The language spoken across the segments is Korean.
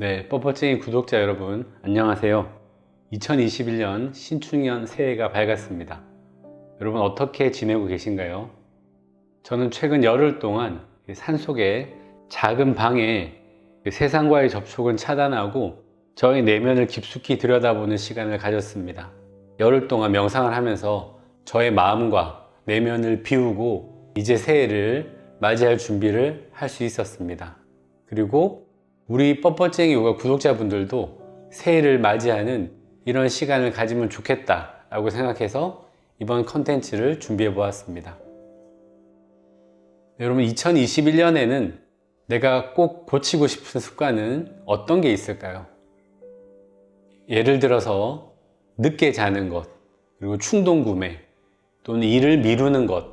네, 뻣뻣쟁이 구독자 여러분, 안녕하세요. 2021년 신축년 새해가 밝았습니다. 여러분 어떻게 지내고 계신가요? 저는 최근 열흘 동안 산속에 작은 방에 세상과의 접촉은 차단하고 저의 내면을 깊숙이 들여다보는 시간을 가졌습니다. 열흘 동안 명상을 하면서 저의 마음과 내면을 비우고 이제 새해를 맞이할 준비를 할 수 있었습니다. 그리고 우리 뻣뻣쟁이 요가 구독자분들도 새해를 맞이하는 이런 시간을 가지면 좋겠다 라고 생각해서 이번 컨텐츠를 준비해 보았습니다. 여러분 2021년에는 내가 꼭 고치고 싶은 습관은 어떤 게 있을까요? 예를 들어서 늦게 자는 것, 그리고 충동 구매, 또는 일을 미루는 것,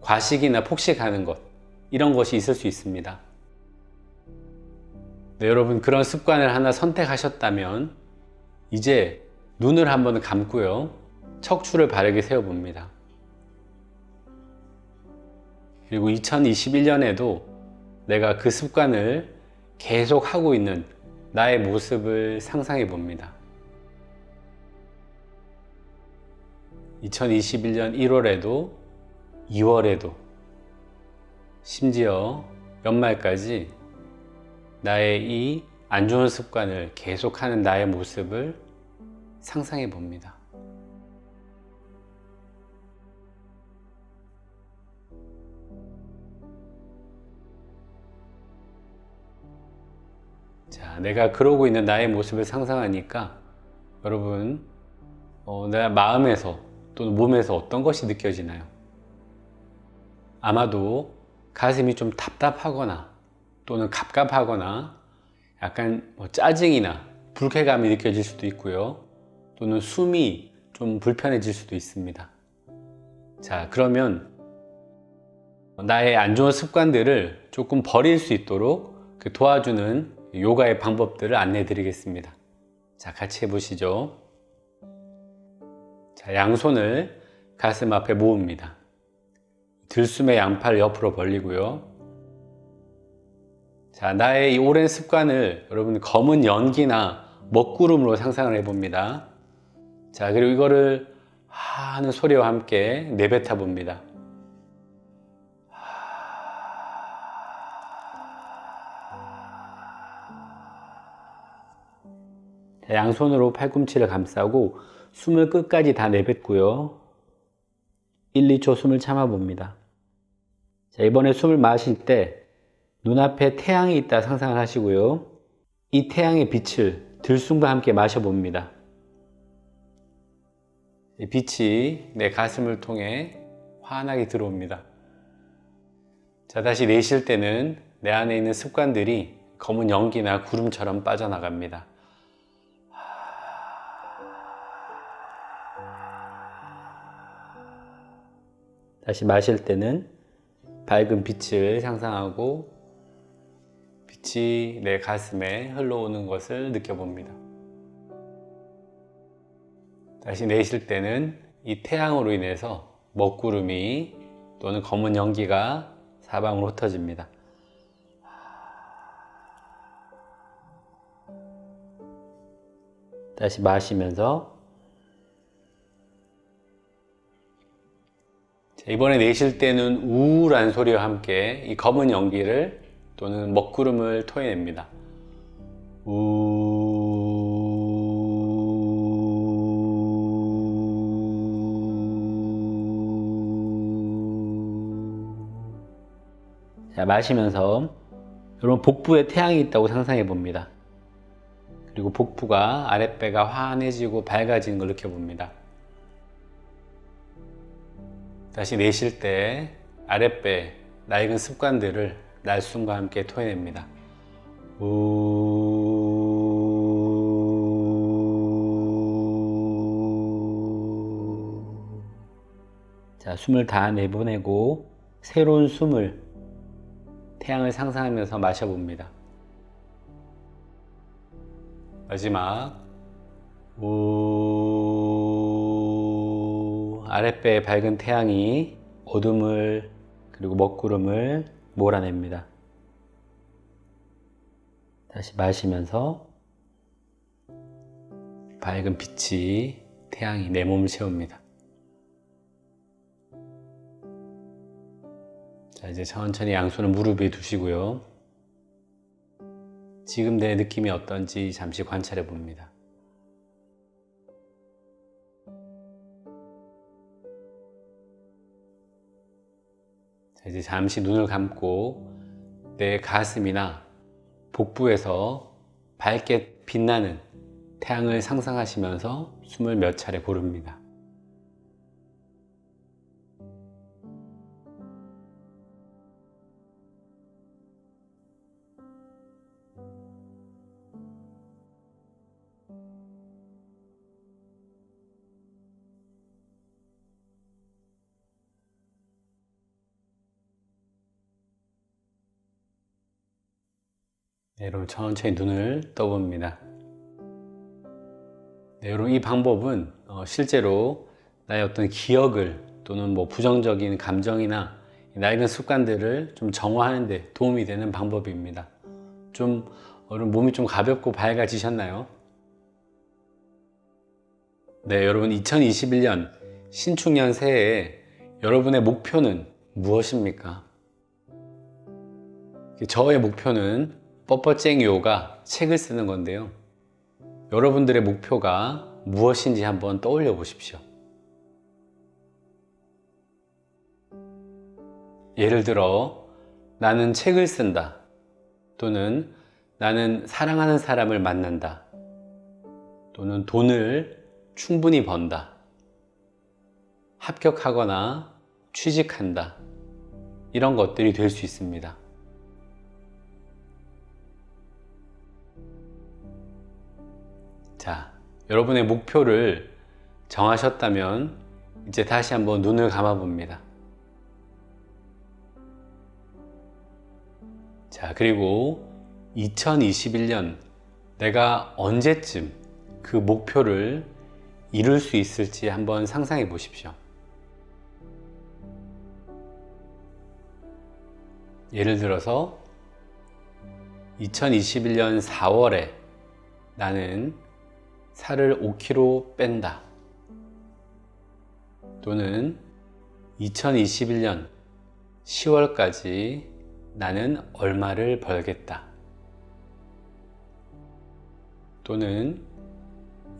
과식이나 폭식하는 것, 이런 것이 있을 수 있습니다. 네, 여러분 그런 습관을 하나 선택하셨다면 이제 눈을 한번 감고요. 척추를 바르게 세워봅니다. 그리고 2021년에도 내가 그 습관을 계속 하고 있는 나의 모습을 상상해 봅니다. 2021년 1월에도 2월에도 심지어 연말까지 나의 이 안 좋은 습관을 계속하는 나의 모습을 상상해 봅니다. 자, 내가 그러고 있는 나의 모습을 상상하니까 여러분, 어, 내 마음에서 또는 몸에서 어떤 것이 느껴지나요? 아마도 가슴이 좀 답답하거나 또는 갑갑하거나 약간 뭐 짜증이나 불쾌감이 느껴질 수도 있고요. 또는 숨이 좀 불편해질 수도 있습니다. 자, 그러면 나의 안 좋은 습관들을 조금 버릴 수 있도록 그 도와주는 요가의 방법들을 안내해 드리겠습니다. 자, 같이 해보시죠. 자, 양손을 가슴 앞에 모읍니다. 들숨의 양팔 옆으로 벌리고요. 자, 나의 이 오랜 습관을 여러분 검은 연기나 먹구름으로 상상을 해봅니다. 자, 그리고 이거를 하는 소리와 함께 내뱉어 봅니다. 자, 양손으로 팔꿈치를 감싸고 숨을 끝까지 다 내뱉고요. 1, 2초 숨을 참아 봅니다. 자, 이번에 숨을 마실 때 눈앞에 태양이 있다 상상을 하시고요. 이 태양의 빛을 들숨과 함께 마셔봅니다. 이 빛이 내 가슴을 통해 환하게 들어옵니다. 자, 다시 내쉴 때는 내 안에 있는 습관들이 검은 연기나 구름처럼 빠져나갑니다. 다시 마실 때는 밝은 빛을 상상하고 빛이 내 가슴에 흘러오는 것을 느껴봅니다. 다시 내쉴 때는 이 태양으로 인해서 먹구름이 또는 검은 연기가 사방으로 흩어집니다. 다시 마시면서 자, 이번에 내쉴 때는 우울한 소리와 함께 이 검은 연기를 또는 먹구름을 토해냅니다. 우... 자, 마시면서 여러분 복부에 태양이 있다고 상상해 봅니다. 그리고 복부가 아랫배가 환해지고 밝아지는 걸 느껴봅니다. 다시 내쉴 때 아랫배 낡은 습관들을 날숨과 함께 토해냅니다. 우... 자, 숨을 다 내보내고 새로운 숨을 태양을 상상하면서 마셔봅니다. 마지막 우 아랫배의 밝은 태양이 어둠을 그리고 먹구름을 몰아냅니다. 다시 마시면서 밝은 빛이 태양이 내 몸을 채웁니다. 자, 이제 천천히 양손을 무릎 위에 두시고요. 지금 내 느낌이 어떤지 잠시 관찰해 봅니다. 이제 잠시 눈을 감고 내 가슴이나 복부에서 밝게 빛나는 태양을 상상하시면서 숨을 몇 차례 고릅니다. 여러분 천천히 눈을 떠봅니다. 네, 여러분 이 방법은 어, 실제로 나의 어떤 기억을 또는 뭐 부정적인 감정이나 나이든 습관들을 좀 정화하는 데 도움이 되는 방법입니다. 좀 여러분 몸이 좀 가볍고 밝아지셨나요? 네, 여러분 2021년 신축년 새해에 여러분의 목표는 무엇입니까? 저의 목표는 뻣뻣쟁이요가 책을 쓰는 건데요. 여러분들의 목표가 무엇인지 한번 떠올려 보십시오. 예를 들어, 나는 책을 쓴다. 또는 나는 사랑하는 사람을 만난다. 또는 돈을 충분히 번다. 합격하거나 취직한다. 이런 것들이 될 수 있습니다. 자, 여러분의 목표를 정하셨다면 이제 다시 한번 눈을 감아 봅니다. 자, 그리고 2021년 내가 언제쯤 그 목표를 이룰 수 있을지 한번 상상해 보십시오. 예를 들어서 2021년 4월에 나는 살을 5kg 뺀다. 또는 2021년 10월까지 나는 얼마를 벌겠다. 또는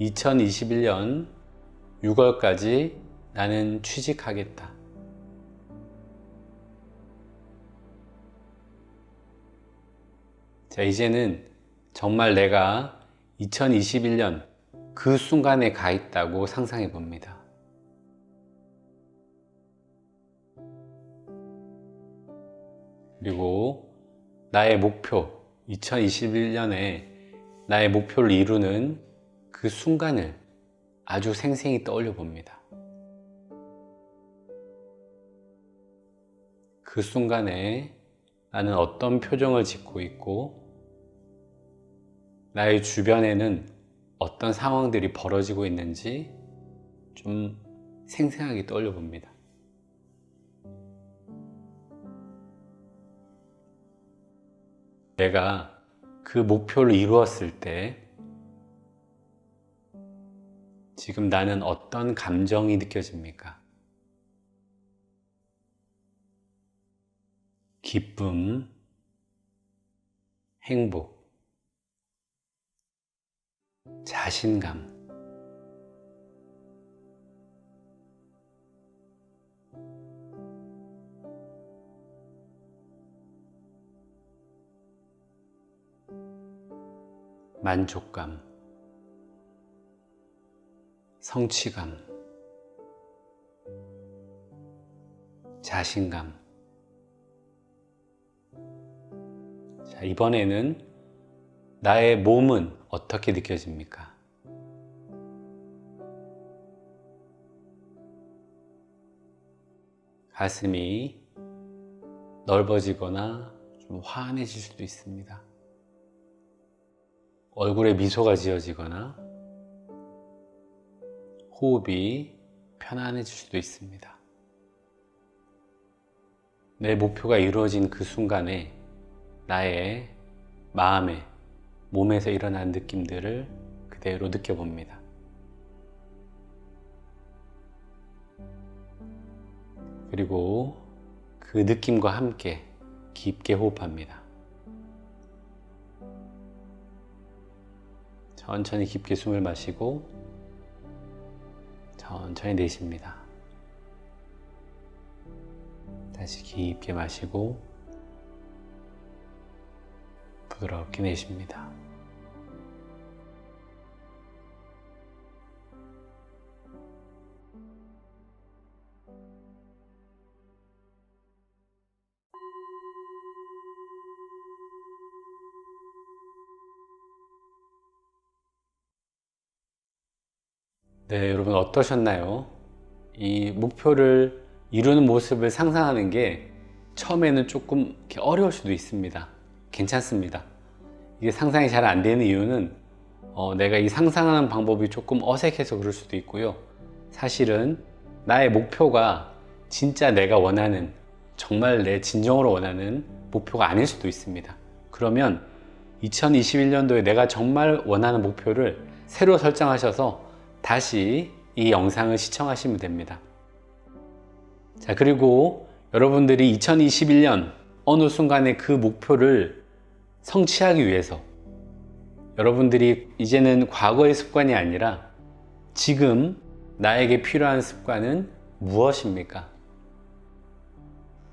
2021년 6월까지 나는 취직하겠다. 자, 이제는 정말 내가 2021년 그 순간에 가 있다고 상상해 봅니다. 그리고 나의 목표, 2021년에 나의 목표를 이루는 그 순간을 아주 생생히 떠올려 봅니다. 그 순간에 나는 어떤 표정을 짓고 있고, 나의 주변에는 어떤 상황들이 벌어지고 있는지 좀 생생하게 떠올려 봅니다. 내가 그 목표를 이루었을 때 지금 나는 어떤 감정이 느껴집니까? 기쁨, 행복, 자신감. 만족감, 성취감, 자신감. 자, 이번에는 나의 몸은 어떻게 느껴집니까? 가슴이 넓어지거나 좀 환해질 수도 있습니다. 얼굴에 미소가 지어지거나 호흡이 편안해질 수도 있습니다. 내 목표가 이루어진 그 순간에 나의 마음에 몸에서 일어나는 느낌들을 그대로 느껴봅니다. 그리고 그 느낌과 함께 깊게 호흡합니다. 천천히 깊게 숨을 마시고 천천히 내쉽니다. 다시 깊게 마시고 부드럽게 내쉽니다. 네, 여러분 어떠셨나요? 이 목표를 이루는 모습을 상상하는 게 처음에는 조금 어려울 수도 있습니다. 괜찮습니다. 이게 상상이 잘 안 되는 이유는 어, 내가 이 상상하는 방법이 조금 어색해서 그럴 수도 있고요. 사실은 나의 목표가 진짜 내가 원하는 정말 내 진정으로 원하는 목표가 아닐 수도 있습니다. 그러면 2021년도에 내가 정말 원하는 목표를 새로 설정하셔서 다시 이 영상을 시청하시면 됩니다. 자, 그리고 여러분들이 2021년 어느 순간에 그 목표를 성취하기 위해서 여러분들이 이제는 과거의 습관이 아니라 지금 나에게 필요한 습관은 무엇입니까?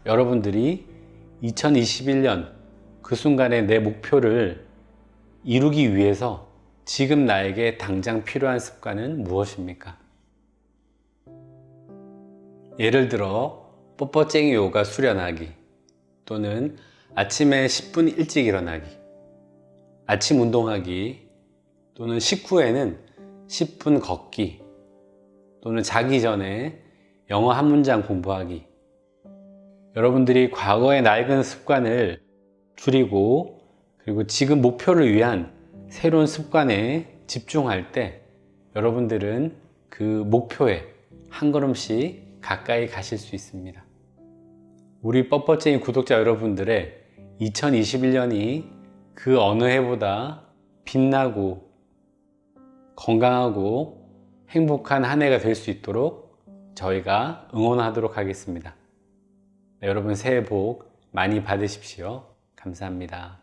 여러분들이 2021년 그 순간에 내 목표를 이루기 위해서 지금 나에게 당장 필요한 습관은 무엇입니까? 예를 들어 뻣뻣쟁이 요가 수련하기 또는 아침에 10분 일찍 일어나기 아침 운동하기 또는 식후에는 10분 걷기 또는 자기 전에 영어 한 문장 공부하기 여러분들이 과거의 낡은 습관을 줄이고 그리고 지금 목표를 위한 새로운 습관에 집중할 때 여러분들은 그 목표에 한 걸음씩 가까이 가실 수 있습니다. 우리 뻣뻣쟁이 구독자 여러분들의 2021년이 그 어느 해보다 빛나고 건강하고 행복한 한 해가 될 수 있도록 저희가 응원하도록 하겠습니다. 네, 여러분 새해 복 많이 받으십시오. 감사합니다.